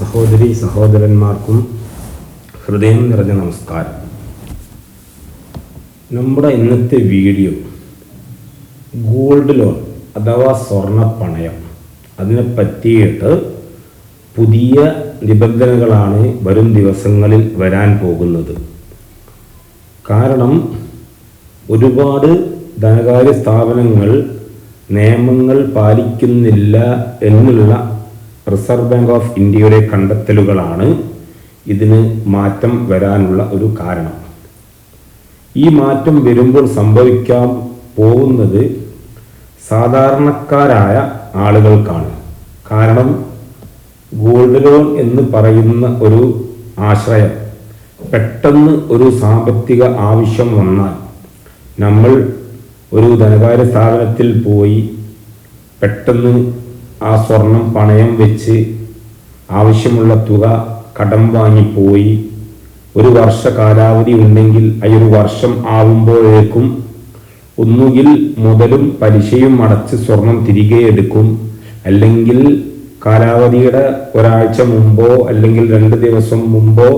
സഹോദരി സഹോദരന്മാർക്കും ഹൃദയം നിറഞ്ഞ നമസ്കാരം. നമ്മുടെ ഇന്നത്തെ വീഡിയോ ഗോൾഡ് ലോൺ അഥവാ സ്വർണ പണയം. അതിനെ പറ്റിയിട്ട് പുതിയ നിബന്ധനകളാണ് വരും ദിവസങ്ങളിൽ വരാൻ പോകുന്നത്. കാരണം ഒരുപാട് ധനകാര്യ സ്ഥാപനങ്ങൾ നിയമങ്ങൾ പാലിക്കുന്നില്ല എന്നുള്ള റിസർവ് ബാങ്ക് ഓഫ് ഇന്ത്യയുടെ കണ്ടെത്തലുകളാണ് ഇതിന് മാറ്റം വരാനുള്ള ഒരു കാരണം. ഈ മാറ്റം വരുമ്പോൾ സംഭവിക്കാൻ പോകുന്നത് സാധാരണക്കാരായ ആളുകൾക്കാണ്. കാരണം ഗോൾഡ് ലോൺ എന്ന് പറയുന്ന ഒരു ആശ്രയം പെട്ടെന്ന് ഒരു സാമ്പത്തിക ആവശ്യം വന്നാൽ നമ്മൾ ഒരു ധനകാര്യ സ്ഥാപനത്തിൽ പോയി പെട്ടെന്ന് ആ സ്വർണം പണയം വെച്ച് ആവശ്യമുള്ള തുക കടം വാങ്ങിപ്പോയി ഒരു വർഷ കാലാവധി ഉണ്ടെങ്കിൽ അയൊരു വർഷം ആവുമ്പോഴേക്കും ഒന്നുകിൽ മുതലും പലിശയും അടച്ച് സ്വർണം തിരികെ എടുക്കും. അല്ലെങ്കിൽ കാലാവധിയുടെ ഒരാഴ്ച മുമ്പോ അല്ലെങ്കിൽ രണ്ട് ദിവസം മുമ്പോ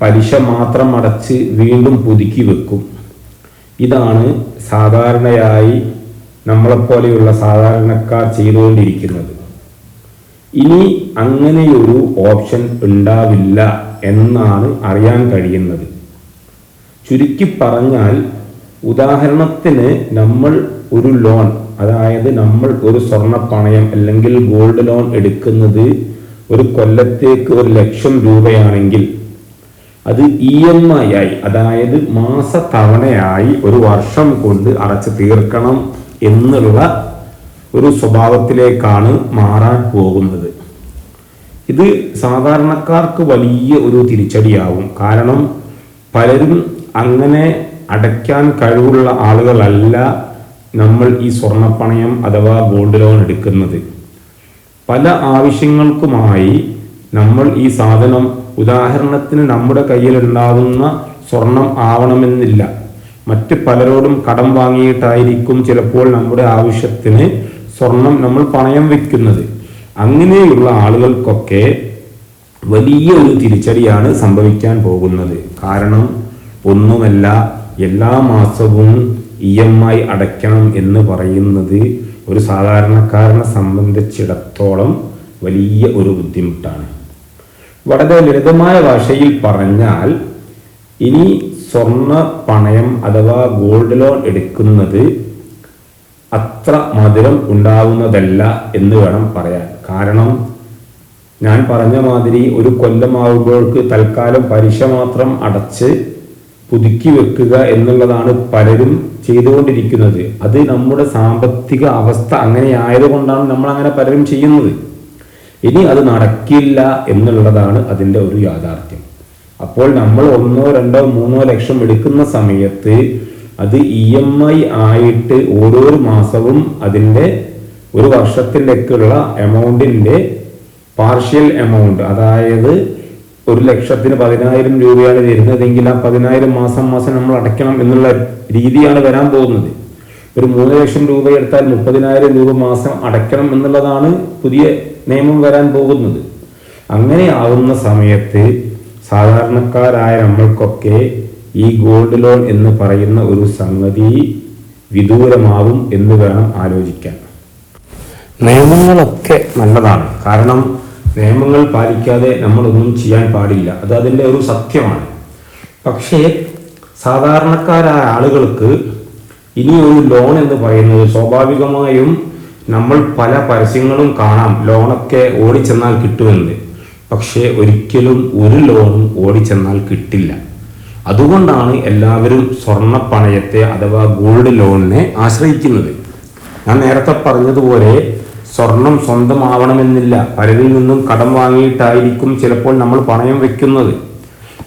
പലിശ മാത്രം അടച്ച് വീണ്ടും പുതുക്കി വെക്കും. ഇതാണ് സാധാരണയായി നമ്മളെപ്പോലെയുള്ള സാധാരണക്കാർ ചെയ്തുകൊണ്ടിരിക്കുന്നത്. ഇനി അങ്ങനെയൊരു ഓപ്ഷൻ ഉണ്ടാവില്ല എന്നാണ് അറിയാൻ കഴിയുന്നത്. ചുരുക്കി പറഞ്ഞാൽ ഉദാഹരണത്തിന് നമ്മൾ ഒരു ലോൺ അതായത് നമ്മൾ ഒരു സ്വർണ പണയം അല്ലെങ്കിൽ ഗോൾഡ് ലോൺ എടുക്കുന്നത് ഒരു കൊല്ലത്തേക്ക് ഒരു ലക്ഷം രൂപയാണെങ്കിൽ അത് ഇ എം ഐ ആയി അതായത് മാസ തവണയായി ഒരു വർഷം കൊണ്ട് അടച്ചു തീർക്കണം എന്നുള്ള ഒരു സ്വഭാവത്തിലേക്കാണ് മാറാൻ പോകുന്നത്. ഇത് സാധാരണക്കാർക്ക് വലിയ ഒരു തിരിച്ചടിയാവും. കാരണം പലരും അങ്ങനെ അടയ്ക്കാൻ കഴിവുള്ള ആളുകളല്ല നമ്മൾ ഈ സ്വർണപ്പണയം അഥവാ ഗോൾഡ് ലോൺ എടുക്കുന്നത്. പല ആവശ്യങ്ങൾക്കുമായി നമ്മൾ ഈ സാധനം ഉദാഹരണത്തിന് നമ്മുടെ കയ്യിലുണ്ടാകുന്ന സ്വർണം ആവണമെന്നില്ല. മറ്റ് പലരോടും കടം വാങ്ങിയിട്ടായിരിക്കും ചിലപ്പോൾ നമ്മുടെ ആവശ്യത്തിന് സ്വർണം നമ്മൾ പണയം വെക്കുന്നത്. അങ്ങനെയുള്ള ആളുകൾക്കൊക്കെ വലിയ ഒരു തിരിച്ചടിയാണ് സംഭവിക്കാൻ പോകുന്നത്. കാരണം ഒന്നുമല്ല എല്ലാ മാസവും ഇ എം ഐ അടയ്ക്കണം എന്ന് പറയുന്നത് ഒരു സാധാരണക്കാരനെ സംബന്ധിച്ചിടത്തോളം വലിയ ഒരു ബുദ്ധിമുട്ടാണ്. വളരെ ലളിതമായ ഭാഷയിൽ പറഞ്ഞാൽ ഇനി സ്വർണ പണയം അഥവാ ഗോൾഡ് ലോൺ എടുക്കുന്നത് അത്ര മധുരം ഉണ്ടാവുന്നതല്ല എന്ന് വേണം പറയാൻ. കാരണം ഞാൻ പറഞ്ഞ മാതിരി ഒരു കൊല്ലമാകുമ്പോൾക്ക് തൽക്കാലം പലിശ മാത്രം അടച്ച് പുതുക്കി വെക്കുക എന്നുള്ളതാണ് പലരും ചെയ്തുകൊണ്ടിരിക്കുന്നത്. അത് നമ്മുടെ സാമ്പത്തിക അവസ്ഥ അങ്ങനെ ആയതുകൊണ്ടാണ് നമ്മൾ അങ്ങനെ പലരും ചെയ്യുന്നത്. ഇനി അത് നടക്കില്ല എന്നുള്ളതാണ് അതിന്റെ ഒരു യാഥാർത്ഥ്യം. അപ്പോൾ നമ്മൾ ഒന്നോ രണ്ടോ മൂന്നോ ലക്ഷം എടുക്കുന്ന സമയത്ത് അത് ഇ എം ഐ ആയിട്ട് ഓരോ മാസവും അതിന്റെ ഒരു വർഷത്തിലേക്കുള്ള എമൗണ്ടിന്റെ പാർഷ്യൽ എമൗണ്ട്. അതായത് ഒരു ലക്ഷത്തിന് പതിനായിരം രൂപയാണ് വരുന്നതെങ്കിൽ ആ പതിനായിരം മാസം മാസം നമ്മൾ അടയ്ക്കണം എന്നുള്ള രീതിയാണ് വരാൻ പോകുന്നത്. ഒരു മൂന്ന് ലക്ഷം രൂപ എടുത്താൽ മുപ്പതിനായിരം രൂപ മാസം അടയ്ക്കണം എന്നുള്ളതാണ് പുതിയ നിയമം വരാൻ പോകുന്നത്. അങ്ങനെ ആവുന്ന സമയത്ത് സാധാരണക്കാരായ നമ്മൾക്കൊക്കെ ഈ ഗോൾഡ് ലോൺ എന്ന് പറയുന്ന ഒരു സംഗതി വിദൂരമാവും എന്ന് വേണം ആലോചിക്കാൻ. നിയമങ്ങളൊക്കെ നല്ലതാണ്. കാരണം നിയമങ്ങൾ പാലിക്കാതെ നമ്മളൊന്നും ചെയ്യാൻ പാടില്ല. അത് അതിന്റെ ഒരു സത്യമാണ്. പക്ഷേ സാധാരണക്കാരായ ആളുകൾക്ക് ഇനി ഒരു ലോൺ എന്ന് പറയുന്നത് സ്വാഭാവികമായും നമ്മൾ പല പരസ്യങ്ങളും കാണാം. ലോണൊക്കെ ഓടിച്ചെന്നാൽ കിട്ടുമെന്ന്. പക്ഷേ ഒരിക്കലും ഒരു ലോണും ഓടിച്ചെന്നാൽ കിട്ടില്ല. അതുകൊണ്ടാണ് എല്ലാവരും സ്വർണ പണയത്തെ അഥവാ ഗോൾഡ് ലോണിനെ ആശ്രയിക്കുന്നത്. ഞാൻ നേരത്തെ പറഞ്ഞതുപോലെ സ്വർണം സ്വന്തമാവണമെന്നില്ല. പലരിൽ നിന്നും കടം വാങ്ങിയിട്ടായിരിക്കും ചിലപ്പോൾ നമ്മൾ പണയം വെക്കുന്നത്.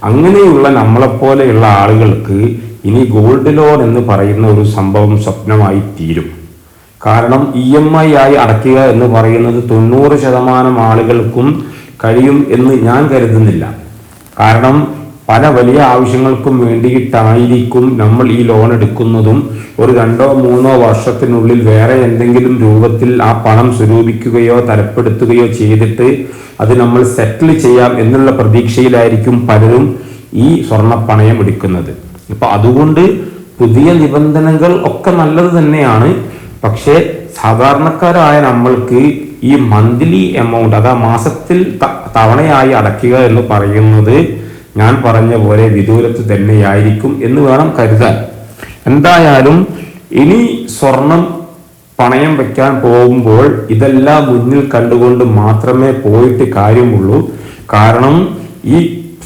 അങ്ങനെയുള്ള നമ്മളെപ്പോലെയുള്ള ആളുകൾക്ക് ഇനി ഗോൾഡ് ലോൺ എന്ന് പറയുന്ന ഒരു സംഭവം സ്വപ്നമായി തീരും. കാരണം ഇ എം ഐ ആയി അടയ്ക്കുക എന്ന് പറയുന്നത് തൊണ്ണൂറ് ശതമാനം ആളുകൾക്കും കഴിയും എന്ന് ഞാൻ കരുതുന്നില്ല. കാരണം പല വലിയ ആവശ്യങ്ങൾക്കും വേണ്ടിയിട്ടായിരിക്കും നമ്മൾ ഈ ലോൺ എടുക്കുന്നതും ഒരു രണ്ടോ മൂന്നോ വർഷത്തിനുള്ളിൽ വേറെ എന്തെങ്കിലും രൂപത്തിൽ ആ പണം സ്വരൂപിക്കുകയോ തരപ്പെടുത്തുകയോ ചെയ്തിട്ട് അത് നമ്മൾ സെറ്റിൽ ചെയ്യാം എന്നുള്ള പ്രതീക്ഷയിലായിരിക്കും പലരും ഈ സ്വർണപ്പണയം എടുക്കുന്നത്. ഇപ്പൊ അതുകൊണ്ട് പുതിയ നിബന്ധനകൾ ഒക്കെ നല്ലത് തന്നെയാണ്. പക്ഷേ സാധാരണക്കാരായ നമ്മൾക്ക് ഈ മന്ത്ലി എമൗണ്ട് അതാ മാസത്തിൽ തവണയായി അടയ്ക്കുക എന്ന് പറയുന്നത് ഞാൻ പറഞ്ഞ പോലെ വിദൂരത്ത് തന്നെയായിരിക്കും എന്ന് വേണം കരുതാൻ. എന്തായാലും ഇനി സ്വർണം പണയം വെക്കാൻ പോകുമ്പോൾ ഇതെല്ലാം മുന്നിൽ കണ്ടുകൊണ്ട് മാത്രമേ പോയിട്ട് കാര്യമുള്ളൂ. കാരണം ഈ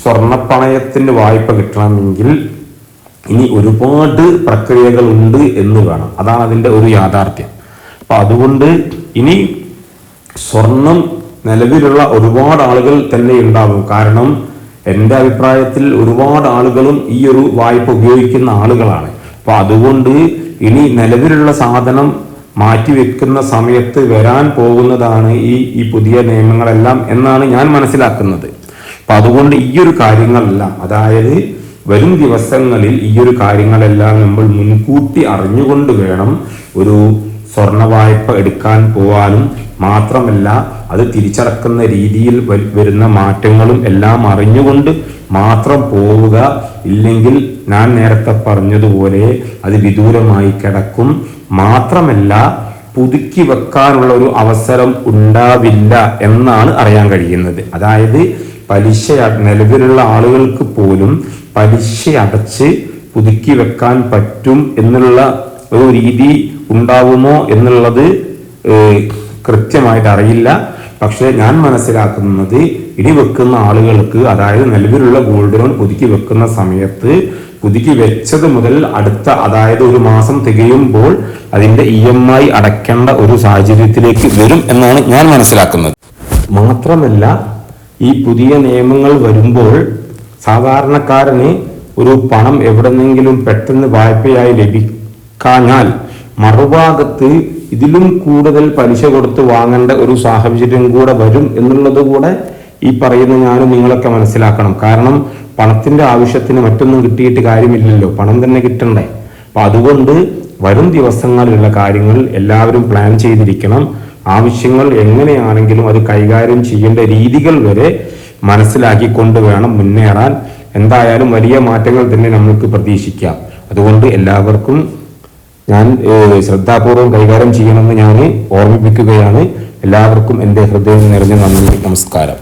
സ്വർണപ്പണയത്തിന് വായ്പ കിട്ടണമെങ്കിൽ ഇനി ഒരുപാട് പ്രക്രിയകൾ ഉണ്ട് എന്ന് വേണം. അതാണ് അതിന്റെ ഒരു യാഥാർത്ഥ്യം. അപ്പൊ അതുകൊണ്ട് ഇനി സ്വർണം നിലവിലുള്ള ഒരുപാട് ആളുകൾ തന്നെ ഉണ്ടാകും. കാരണം എന്റെ അഭിപ്രായത്തിൽ ഒരുപാട് ആളുകളും ഈ ഒരു വായ്പ ഉപയോഗിക്കുന്ന ആളുകളാണ്. അപ്പൊ അതുകൊണ്ട് ഇനി നിലവിലുള്ള സാധനം മാറ്റിവെക്കുന്ന സമയത്ത് വരാൻ പോകുന്നതാണ് ഈ ഈ പുതിയ നിയമങ്ങളെല്ലാം എന്നാണ് ഞാൻ മനസ്സിലാക്കുന്നത്. അപ്പൊ അതുകൊണ്ട് ഈ ഒരു കാര്യങ്ങളെല്ലാം അതായത് വരും ദിവസങ്ങളിൽ ഈ ഒരു കാര്യങ്ങളെല്ലാം നമ്മൾ മുൻകൂട്ടി അറിഞ്ഞുകൊണ്ട് വേണം ഒരു സ്വർണ വായ്പ എടുക്കാൻ പോവാനും മാത്രമല്ല അത് തിരിച്ചടക്കുന്ന രീതിയിൽ വരുന്ന മാറ്റങ്ങളും എല്ലാം അറിഞ്ഞുകൊണ്ട് മാത്രം പോവുക. ഇല്ലെങ്കിൽ ഞാൻ നേരത്തെ പറഞ്ഞതുപോലെ അത് വിദൂരമായി കിടക്കും. മാത്രമല്ല പുതുക്കി വെക്കാനുള്ള ഒരു അവസരം ഉണ്ടാവില്ല എന്നാണ് അറിയാൻ കഴിയുന്നത്. അതായത് പലിശ നിലവിലുള്ള ആളുകൾക്ക് പോലും പലിശ അടച്ച് പുതുക്കി വെക്കാൻ പറ്റും എന്നുള്ള ഒരു രീതി ഉണ്ടാവുമോ എന്നുള്ളത് കൃത്യമായിട്ട് അറിയില്ല. പക്ഷേ ഞാൻ മനസ്സിലാക്കുന്നത് ഇനി വെക്കുന്ന ആളുകൾക്ക് അതായത് നിലവിലുള്ള ഗോൾഡ് ലോൺ പുതുക്കി വെക്കുന്ന സമയത്ത് പുതുക്കി വെച്ചത് മുതൽ അടുത്ത അതായത് ഒരു മാസം തികയുമ്പോൾ അതിന്റെ ഇ എം ഐ അടയ്ക്കേണ്ട ഒരു സാഹചര്യത്തിലേക്ക് വരും എന്നാണ് ഞാൻ മനസ്സിലാക്കുന്നത്. മാത്രമല്ല ഈ പുതിയ നിയമങ്ങൾ വരുമ്പോൾ സാധാരണക്കാരന് ഒരു പണം എവിടെന്നെങ്കിലും പെട്ടെന്ന് വായ്പയായി ലഭിക്കാഞ്ഞാൽ മറുഭാഗത്ത് ഇതിലും കൂടുതൽ പലിശ കൊടുത്ത് വാങ്ങേണ്ട ഒരു സാഹചര്യം കൂടെ വരും എന്നുള്ളത് കൂടെ ഈ പറയുന്ന ഞാനും നിങ്ങളൊക്കെ മനസ്സിലാക്കണം. കാരണം പണത്തിന്റെ ആവശ്യത്തിന് മറ്റൊന്നും കിട്ടിയിട്ട് കാര്യമില്ലല്ലോ. പണം തന്നെ കിട്ടണ്ടേ. അപ്പൊ അതുകൊണ്ട് വരും ദിവസങ്ങളിലുള്ള കാര്യങ്ങൾ എല്ലാവരും പ്ലാൻ ചെയ്തിരിക്കണം. ആവശ്യങ്ങൾ എങ്ങനെയാണെങ്കിലും അത് കൈകാര്യം ചെയ്യേണ്ട രീതികൾ വരെ മനസ്സിലാക്കിക്കൊണ്ട് വേണം മുന്നേറാൻ. എന്തായാലും വലിയ മാറ്റങ്ങൾ തന്നെ നമുക്ക് പ്രതീക്ഷിക്കാം. അതുകൊണ്ട് എല്ലാവർക്കും ഞാൻ ശ്രദ്ധാപൂർവം കൈകാര്യം ചെയ്യണമെന്ന് ഞാൻ ഓർമ്മിപ്പിക്കുകയാണ്. എല്ലാവർക്കും എന്റെ ഹൃദയം നിറഞ്ഞ നന്ദി നമസ്കാരം.